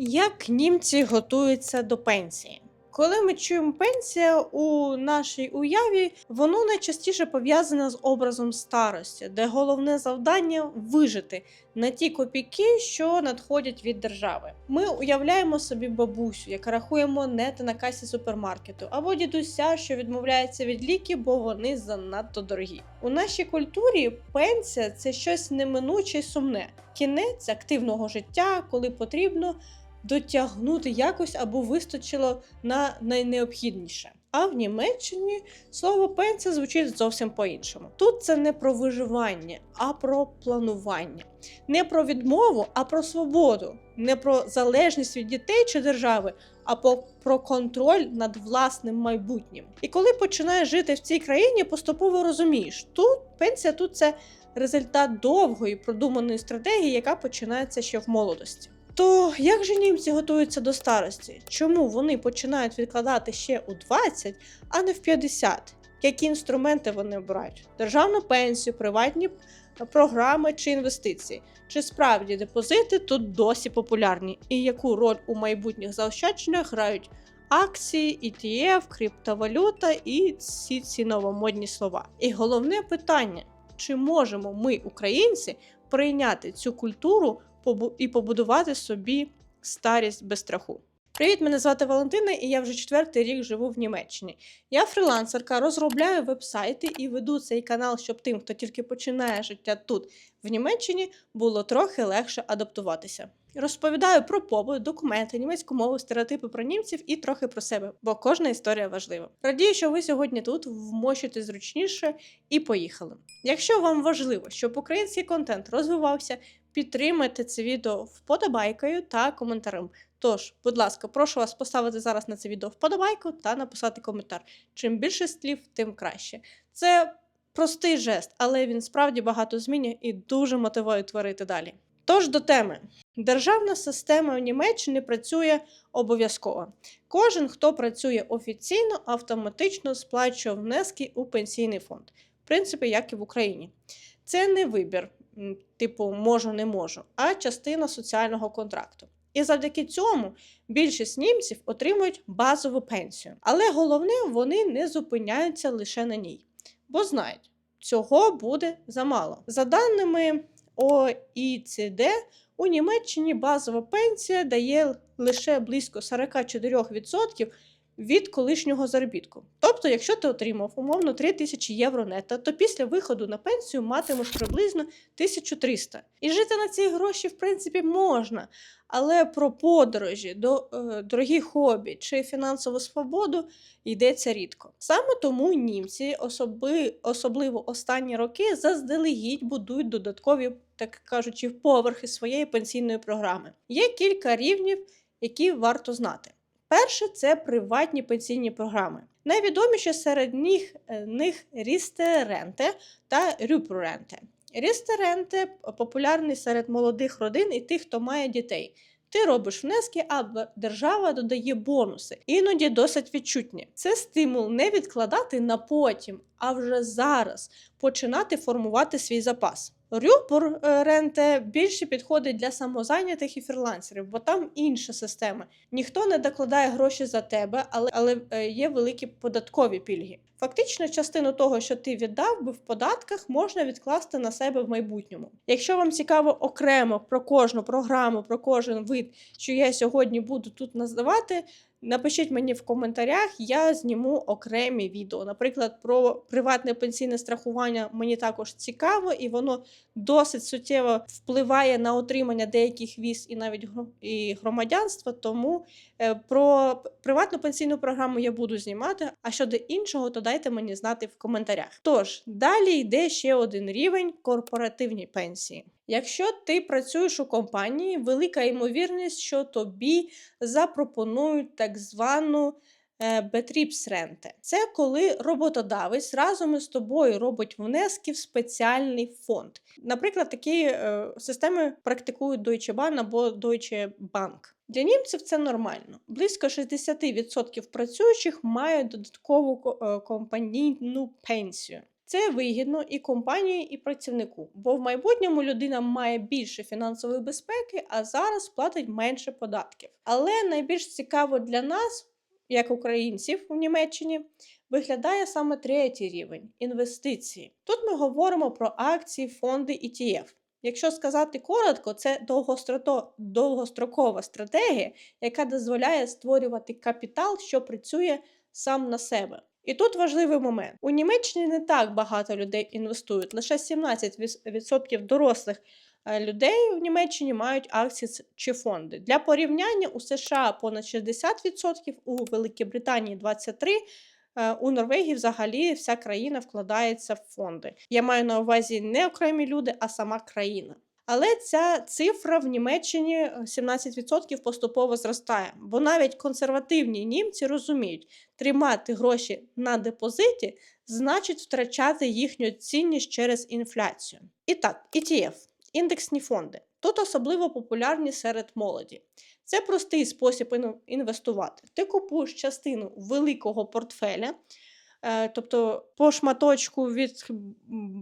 Як німці готуються до пенсії? Коли ми чуємо пенсія у нашій уяві, воно найчастіше пов'язане з образом старості, де головне завдання вижити на ті копійки, що надходять від держави. Ми уявляємо собі бабусю, яка рахує монети на касі супермаркету, або дідуся, що відмовляється від ліків, бо вони занадто дорогі. У нашій культурі пенсія це щось неминуче й сумне, кінець активного життя, коли потрібно дотягнути якось або вистачило на найнеобхідніше. А в Німеччині слово пенсія звучить зовсім по-іншому. Тут це не про виживання, а про планування, не про відмову, а про свободу, не про залежність від дітей чи держави, а про контроль над власним майбутнім. І коли починаєш жити в цій країні, поступово розумієш, тут пенсія тут це результат довгої продуманої стратегії, яка починається ще в молодості. То як же німці готуються до старості? Чому вони починають відкладати ще у 20, а не в 50? Які інструменти вони обирають? Державну пенсію, приватні програми чи інвестиції? Чи справді депозити тут досі популярні? І яку роль у майбутніх заощадженнях грають акції, ETF, криптовалюта і всі ці новомодні слова? І головне питання: чи можемо ми, українці, прийняти цю культуру і побудувати собі старість без страху. Привіт, мене звати Валентина, і я вже четвертий рік живу в Німеччині. Я фрілансерка, розробляю вебсайти і веду цей канал, щоб тим, хто тільки починає життя тут, в Німеччині, було трохи легше адаптуватися. Розповідаю про побут, документи, німецьку мову, стереотипи про німців і трохи про себе, бо кожна історія важлива. Радію, що ви сьогодні тут вмощуєте зручніше і поїхали. Якщо вам важливо, щоб український контент розвивався, підтримайте це відео вподобайкою та коментарем. Тож, будь ласка, прошу вас поставити зараз на це відео вподобайку та написати коментар. Чим більше слів, тим краще. Це простий жест, але він справді багато змінює і дуже мотивує творити далі. Тож до теми. Державна система в Німеччині працює обов'язково. Кожен, хто працює офіційно, автоматично сплачує внески у пенсійний фонд. В принципі, як і в Україні. Це не вибір, типу можу, не можу, а частина соціального контракту. І завдяки цьому більшість німців отримують базову пенсію. Але головне, вони не зупиняються лише на ній, бо знають, цього буде замало. За даними ОІЦД, у Німеччині базова пенсія дає лише близько 44% від колишнього заробітку. Тобто, якщо ти отримав умовно 3 тисячі євро нета, то після виходу на пенсію матимеш приблизно 1300. І жити на ці гроші, в принципі, можна. Але про подорожі, до, е, дорогі хобі чи фінансову свободу йдеться рідко. Саме тому німці, особи, особливо останні роки, заздалегідь будують додаткові, так кажучи, поверхи своєї пенсійної програми. Є кілька рівнів, які варто знати. Перше це приватні пенсійні програми. Найвідоміші серед них, е, них Рістеренте та Рюпруренте. Рістеренте популярний серед молодих родин і тих, хто має дітей. Ти робиш внески, а держава додає бонуси, іноді досить відчутні. Це стимул не відкладати на потім, а вже зараз починати формувати свій запас. Рюпор е, ренте більше підходить для самозайнятих і фрілансерів, бо там інша система. Ніхто не докладає гроші за тебе, але, але е, є великі податкові пільги. Фактично, частину того, що ти віддав би в податках, можна відкласти на себе в майбутньому. Якщо вам цікаво окремо про кожну програму, про кожен вид, що я сьогодні буду тут називати, напишіть мені в коментарях, я зніму окремі відео. Наприклад, про приватне пенсійне страхування мені також цікаво, і воно досить суттєво впливає на отримання деяких віз і навіть і громадянства. Тому е, про приватну пенсійну програму я буду знімати. А щодо іншого, то дайте мені знати в коментарях. Тож далі йде ще один рівень корпоративні пенсії. Якщо ти працюєш у компанії, велика ймовірність, що тобі запропонують так звану е, Betriebsrente. Це коли роботодавець разом із тобою робить внески в спеціальний фонд. Наприклад, такі е, системи практикують Deutsche Bahn або Deutsche Bank. Для німців це нормально. Близько 60% працюючих мають додаткову е, компанійну пенсію. Це вигідно і компанії, і працівнику, бо в майбутньому людина має більше фінансової безпеки, а зараз платить менше податків. Але найбільш цікаво для нас, як українців у Німеччині, виглядає саме третій рівень інвестиції. Тут ми говоримо про акції, фонди ETF. Якщо сказати коротко, це довгострокова стратегія, яка дозволяє створювати капітал, що працює сам на себе. І тут важливий момент: у Німеччині не так багато людей інвестують, лише 17% дорослих е, людей в Німеччині мають акції чи фонди. Для порівняння у США понад 60%, у Великій Британії 23%. е, У Норвегії взагалі вся країна вкладається в фонди. Я маю на увазі не окремі люди, а сама країна. Але ця цифра в Німеччині е, 17% поступово зростає, бо навіть консервативні німці розуміють, тримати гроші на депозиті значить втрачати їхню цінність через інфляцію. І так, ETF – індексні фонди. Тут особливо популярні серед молоді. Це простий спосіб інвестувати. Ти купуєш частину великого портфеля, е, тобто по шматочку від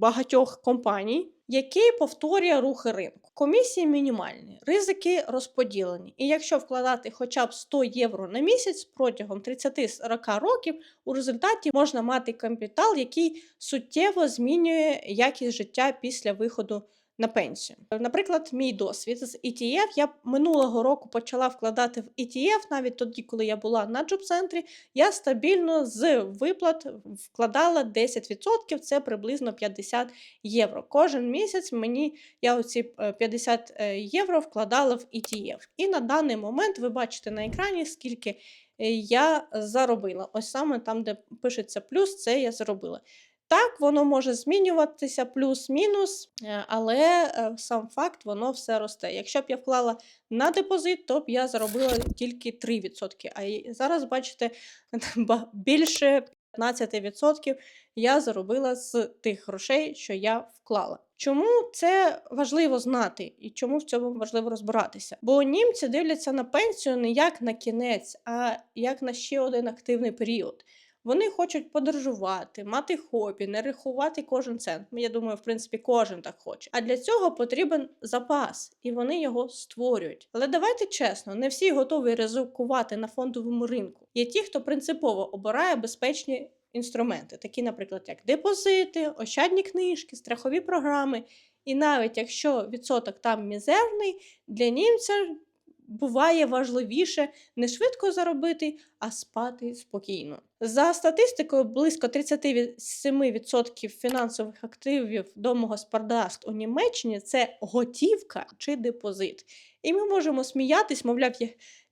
багатьох компаній, який повторює рухи ринку. Комісії мінімальні, ризики розподілені. І якщо вкладати хоча б 100 євро на місяць протягом 30-40 років, у результаті можна мати капітал, який суттєво змінює якість життя після виходу на пенсію. Наприклад, мій досвід з ETF. Я Я року почала вкладати в ETF, навіть тоді, коли я була на джоб-центрі, я стабільно з виплат вкладала 10%, це приблизно 50 євро. Кожен місяць мені я оці е, 50 е, євро вкладала в ETF. І на даний момент ви бачите на екрані, скільки е, я заробила. Ось саме там, де пишеться плюс, це я заробила. Так, воно може змінюватися плюс-мінус, е, але е, сам факт воно все росте. Якщо б я вклала на депозит, то б я заробила тільки 3%. А зараз, бачите, ба- більше 15% я заробила з тих грошей, що я вклала. Чому це важливо знати і чому в цьому важливо розбиратися? Бо німці дивляться на пенсію не як на кінець, а як на ще один активний період. Вони хочуть подорожувати, мати хобі, не рахувати кожен цент. Я думаю, в принципі, кожен так хоче. А для цього потрібен запас, і вони його створюють. Але давайте чесно, не всі готові ризикувати на фондовому ринку. Є ті, хто принципово обирає безпечні інструменти, такі, наприклад, як депозити, ощадні книжки, страхові програми. І навіть якщо відсоток там мізерний, для німця буває важливіше не швидко заробити, а спати спокійно. За статистикою, близько 37% фінансових активів домогосподарств у Німеччині це готівка чи депозит. І ми можемо сміятись, мовляв,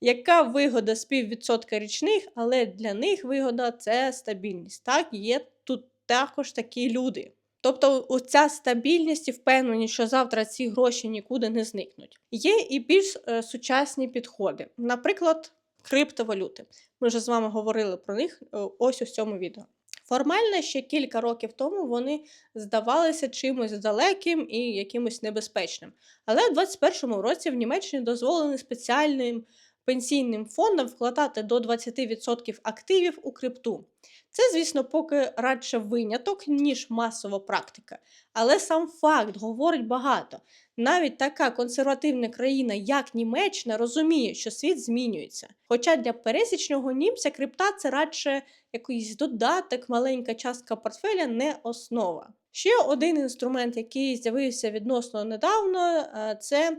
яка вигода з піввідсотка річних, але для них вигода це стабільність. Так, є тут також такі люди. Тобто оця стабільність і впевненість, що завтра ці гроші нікуди не зникнуть. Є і більш е, сучасні підходи, наприклад, криптовалюти. Ми вже з вами говорили про них е, ось у цьому відео. Формально ще кілька років тому вони здавалися чимось далеким і якимось небезпечним. Але в 2021 році в Німеччині дозволені спеціальним пенсійним фондам вкладати до 20% активів у крипту. Це, звісно, поки радше виняток, ніж масова практика. Але сам факт говорить багато. Навіть така консервативна країна, як Німеччина, розуміє, що світ змінюється. Хоча для пересічного німця крипта це радше якийсь додаток, маленька частка портфеля, не основа. Ще один інструмент, який з'явився відносно недавно, е, це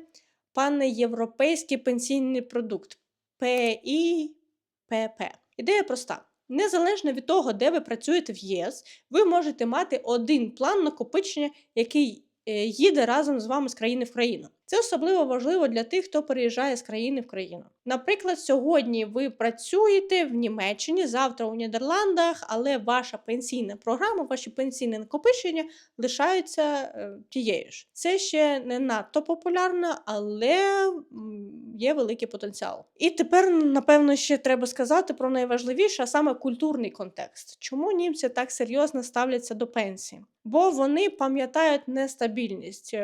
панєвропейський пенсійний продукт ПІПП. Ідея проста. Незалежно від того, де ви працюєте в ЄС, ви можете мати один план накопичення, який е, їде разом з вами з країни в країну. Це особливо важливо для тих, хто переїжджає з країни в країну. Наприклад, сьогодні ви працюєте в Німеччині, завтра у Нідерландах, але ваша пенсійна програма, ваші пенсійні накопичення лишаються е, тією ж. Це ще не надто популярно, але є великий потенціал. І тепер, напевно, ще треба сказати про найважливіше, а саме культурний контекст. Чому німці так серйозно ставляться до пенсії? Бо вони пам'ятають нестабільність.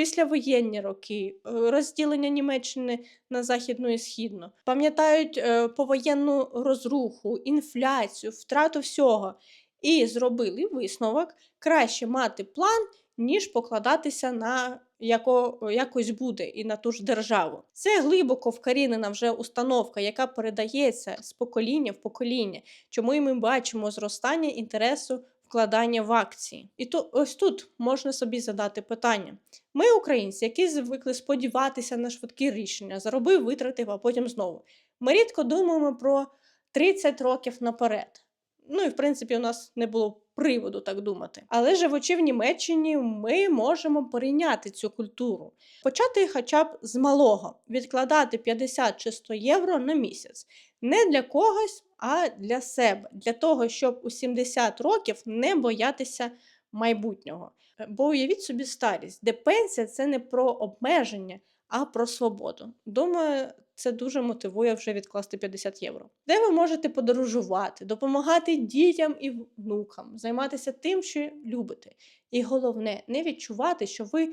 Післявоєнні роки, е, розділення Німеччини на західну і східну, пам'ятають е, повоєнну розруху, інфляцію, втрату всього. і зробили висновок краще мати план, ніж покладатися на яко, якось буде і на ту ж державу. Це глибоко вкорінена вже установка, яка передається з покоління в покоління, чому і ми бачимо зростання інтересу вкладання в акції. І то ось тут можна собі задати питання. Ми, українці, які звикли сподіватися на швидкі рішення, заробив, витратив, а потім знову. Ми рідко думаємо про 30 років наперед. Ну і в принципі, у нас не було приводу так думати. Але живучи в Німеччині, ми можемо перейняти цю культуру, почати хоча б з малого, відкладати 50 чи 100 євро на місяць. Не для когось, а для себе, для того, щоб у 70 років не боятися майбутнього. Е, Бо уявіть собі старість, де пенсія це не про обмеження, а про свободу. Думаю, це дуже мотивує вже відкласти 50 євро. Де ви можете подорожувати, допомагати дітям і внукам, займатися тим, що любите. І головне, не відчувати, що ви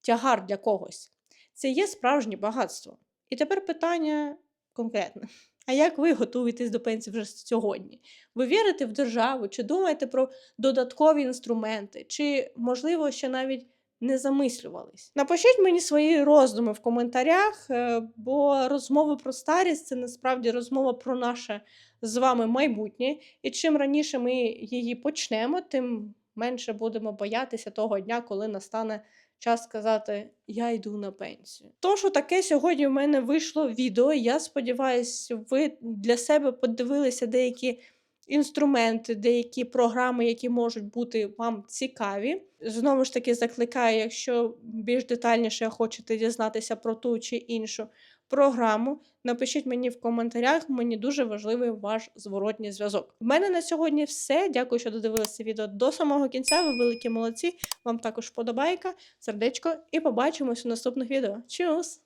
тягар для когось. Це є справжнє багатство. І тепер питання конкретне. А як ви готуєтесь до пенсії вже сьогодні? Ви вірите в державу, чи думаєте про додаткові інструменти, чи, можливо, ще навіть не замислювались? Напишіть мені свої роздуми в коментарях, е, бо розмови про старість це насправді розмова про наше з вами майбутнє. І чим раніше ми її почнемо, тим менше будемо боятися того дня, коли настане час сказати я йду на пенсію. То, що таке сьогодні в мене вийшло відео. Я сподіваюся, ви для себе подивилися деякі інструменти, деякі програми, які можуть бути вам цікаві. Знову ж таки, закликаю, якщо більш детальніше хочете дізнатися про ту чи іншу програму, напишіть мені в коментарях. Мені дуже важливий ваш зворотній зв'язок. У мене на сьогодні все. Дякую, що додивилися відео до самого кінця. Ви великі молодці. Вам також вподобайка, сердечко, і побачимось у наступних відео. Чус!